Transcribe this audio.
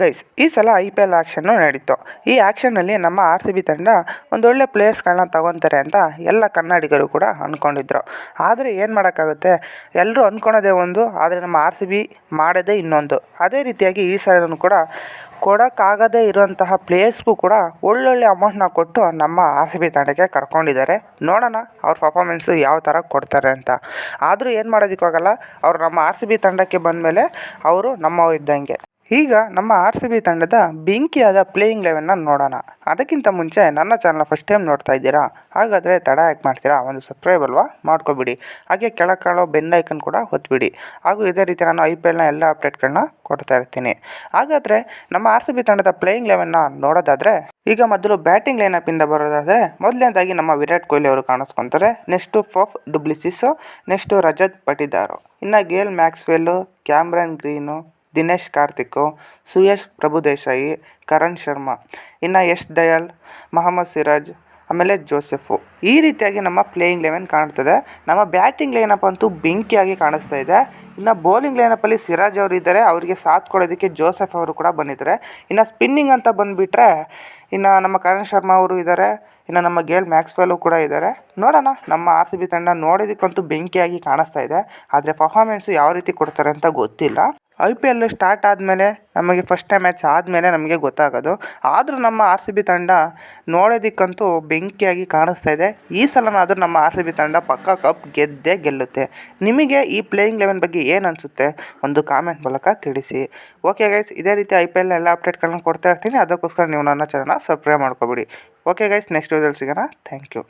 Guys ಈ ಸಲ I P L action ನಡೀತು. ಈ ಆ್ಯಕ್ಷನ್ನಲ್ಲಿ ನಮ್ಮ ಆರ್ ಸಿ ಬಿ ತಂಡ ಒಂದೊಳ್ಳೆ ಪ್ಲೇಯರ್ಸ್ಗಳನ್ನ ತಗೊತಾರೆ ಅಂತ ಎಲ್ಲ ಕನ್ನಡಿಗರು ಕೂಡ ಅಂದ್ಕೊಂಡಿದ್ರು ಆದರೆ ಏನು ಮಾಡೋಕ್ಕಾಗುತ್ತೆ? ಎಲ್ಲರೂ ಅಂದ್ಕೊಳೋದೇ ಒಂದು, ಆದರೆ ನಮ್ಮ ಆರ್ ಸಿ ಬಿ ಮಾಡೋದೇ ಇನ್ನೊಂದು. ಅದೇ ರೀತಿಯಾಗಿ ಈ ಸಲನೂ ಕೂಡ ಕೊಡೋಕ್ಕಾಗದೇ ಇರುವಂತಹ ಪ್ಲೇಯರ್ಸ್ಗೂ ಕೂಡ ಒಳ್ಳೊಳ್ಳೆ ಅಮೌಂಟ್ನ ಕೊಟ್ಟು ನಮ್ಮ ಆರ್ ಸಿ ಬಿ ತಂಡಕ್ಕೆ ಕರ್ಕೊಂಡಿದ್ದಾರೆ. ನೋಡೋಣ ಅವ್ರ ಪರ್ಫಾಮೆನ್ಸು ಯಾವ ಥರ ಕೊಡ್ತಾರೆ ಅಂತ. ಆದರೂ ಏನು ಮಾಡೋದಕ್ಕಾಗಲ್ಲ, ಅವರು ನಮ್ಮ ಆರ್ ಸಿ ಬಿ ತಂಡಕ್ಕೆ ಬಂದಮೇಲೆ ಅವರು ನಮ್ಮವ್ರು ಇದ್ದಂಗೆ. ಈಗ ನಮ್ಮ ಆರ್ ಸಿ ಬಿ ತಂಡದ ಬೆಂಕಿಯಾದ ಪ್ಲೇಯಿಂಗ್ ಲೆವೆನ್ನ ನೋಡೋಣ. ಅದಕ್ಕಿಂತ ಮುಂಚೆ ನನ್ನ ಚಾನಲ್ ಫಸ್ಟ್ ಟೈಮ್ ನೋಡ್ತಾ ಇದ್ದೀರಾ? ಹಾಗಾದರೆ ತಡ ಯಾಕೆ ಮಾಡ್ತೀರಾ? ಒಂದು ಸಬ್ಸ್ಕ್ರೈಬ್ ಅಲ್ವಾ? ಮಾಡ್ಕೊಬಿಡಿ. ಹಾಗೆ ಕೆಳಕಾಳೋ ಬೆಲ್ ಐಕನ್ ಕೂಡ ಒತ್ಬಿಡಿ. ಹಾಗೂ ಇದೇ ರೀತಿ ನಾನು ಐ ಪಿ ಎಲ್ನ ಎಲ್ಲ ಅಪ್ಡೇಟ್ಗಳನ್ನ ಕೊಡ್ತಾ ಇರ್ತೀನಿ. ಹಾಗಾದರೆ ನಮ್ಮ ಆರ್ ಸಿ ಬಿ ತಂಡದ ಪ್ಲೇಯಿಂಗ್ ಲೆವೆನ್ನ ನೋಡೋದಾದರೆ, ಈಗ ಮೊದಲು ಬ್ಯಾಟಿಂಗ್ ಲೈನಪ್ಪಿಂದ ಬರೋದಾದರೆ, ಮೊದಲನೇದಾಗಿ ನಮ್ಮ ವಿರಾಟ್ ಕೊಹ್ಲಿ ಅವರು ಕಾಣಿಸ್ಕೊತಾರೆ next Faf du Plessis next Rajat Patidar ಇನ್ನು Gayle Maxwell, Cameron Green Dinesh Karthik, Suyash Prabhudesai Karan Sharma. ಇನ್ನು ಯಶ್ ದಯಾಳ್, ಮೊಹಮ್ಮದ್ ಸಿರಾಜ್, ಆಮೇಲೆ ಜೋಸೆಫು. ಈ ರೀತಿಯಾಗಿ ನಮ್ಮ ಪ್ಲೇಯಿಂಗ್ ಲೆವೆನ್ ಕಾಣ್ತದೆ. ನಮ್ಮ ಬ್ಯಾಟಿಂಗ್ ಲೈನಪ್ ಅಂತೂ ಬೆಂಕಿಯಾಗಿ ಕಾಣಿಸ್ತಾ ಇದೆ. ಇನ್ನು ಬೌಲಿಂಗ್ ಲೈನಪ್ಪಲ್ಲಿ ಸಿರಾಜ್ ಅವರು ಇದ್ದಾರೆ. ಅವರಿಗೆ ಸಾಥ್ ಕೊಡೋದಕ್ಕೆ ಜೋಸೆಫ್ ಅವರು ಕೂಡ ಬಂದಿದ್ದಾರೆ. ಇನ್ನು ಸ್ಪಿನ್ನಿಂಗ್ ಅಂತ ಬಂದುಬಿಟ್ರೆ, ಇನ್ನು ನಮ್ಮ ಕರಣ್ ಶರ್ಮಾ ಅವರು ಇದ್ದಾರೆ. ಇನ್ನು ನಮ್ಮ ಗೇಲ್ ಮ್ಯಾಕ್ಸ್ವೆಲ್ಲು ಕೂಡ ಇದ್ದಾರೆ. ನೋಡೋಣ, ನಮ್ಮ ಆರ್ ಸಿ ಬಿ ತಂಡ ನೋಡೋದಕ್ಕಂತೂ ಬೆಂಕಿಯಾಗಿ ಕಾಣಿಸ್ತಾ ಇದೆ. ಆದರೆ ಪರ್ಫಾಮೆನ್ಸು ಯಾವ ರೀತಿ ಕೊಡ್ತಾರೆ ಅಂತ ಗೊತ್ತಿಲ್ಲ. ಐ ಪಿ ಎಲ್ ಸ್ಟಾರ್ಟ್ ಆದಮೇಲೆ ನಮಗೆ ಫಸ್ಟ್ ಟೈಮ್ ಮ್ಯಾಚ್ ಆದಮೇಲೆ ನಮಗೆ ಗೊತ್ತಾಗೋದು. ಆದರೂ ನಮ್ಮ ಆರ್ ಸಿ ಬಿ ತಂಡ ನೋಡೋದಕ್ಕಂತೂ ಬೆಂಕಿಯಾಗಿ ಕಾಣಿಸ್ತಾ ಇದೆ. ಈ ಸಲನಾದರೂ ನಮ್ಮ ಆರ್ ಸಿ ಬಿ ತಂಡ ಪಕ್ಕಾ ಕಪ್ ಗೆದ್ದೇ ಗೆಲ್ಲುತ್ತೆ. ನಿಮಗೆ ಈ ಪ್ಲೇಯಿಂಗ್ ಲೆವೆನ್ ಬಗ್ಗೆ ಏನು ಅನಿಸುತ್ತೆ? ಒಂದು ಕಾಮೆಂಟ್ ಮೂಲಕ ತಿಳಿಸಿ. ಓಕೆ ಗೈಸ್ ಇದೇ ರೀತಿ ಐ ಪಿ ಎಲ್ ಎಲ್ಲ ಅಪ್ಡೇಟ್ಗಳನ್ನ ಕೊಡ್ತಾ ಇರ್ತೀನಿ. ಅದಕ್ಕೋಸ್ಕರ ನೀವು ನನ್ನ ಚಾನಲ್ನ ಸಬ್ಸ್ಕ್ರೈಬ್ ಮಾಡ್ಕೊಬಿಡಿ. ಓಕೆ ಗೈಸ್ ನೆಕ್ಸ್ಟ್ ವಿಡಿಯೋದಲ್ಲಿ ಸಿಗೋಣ. Thank you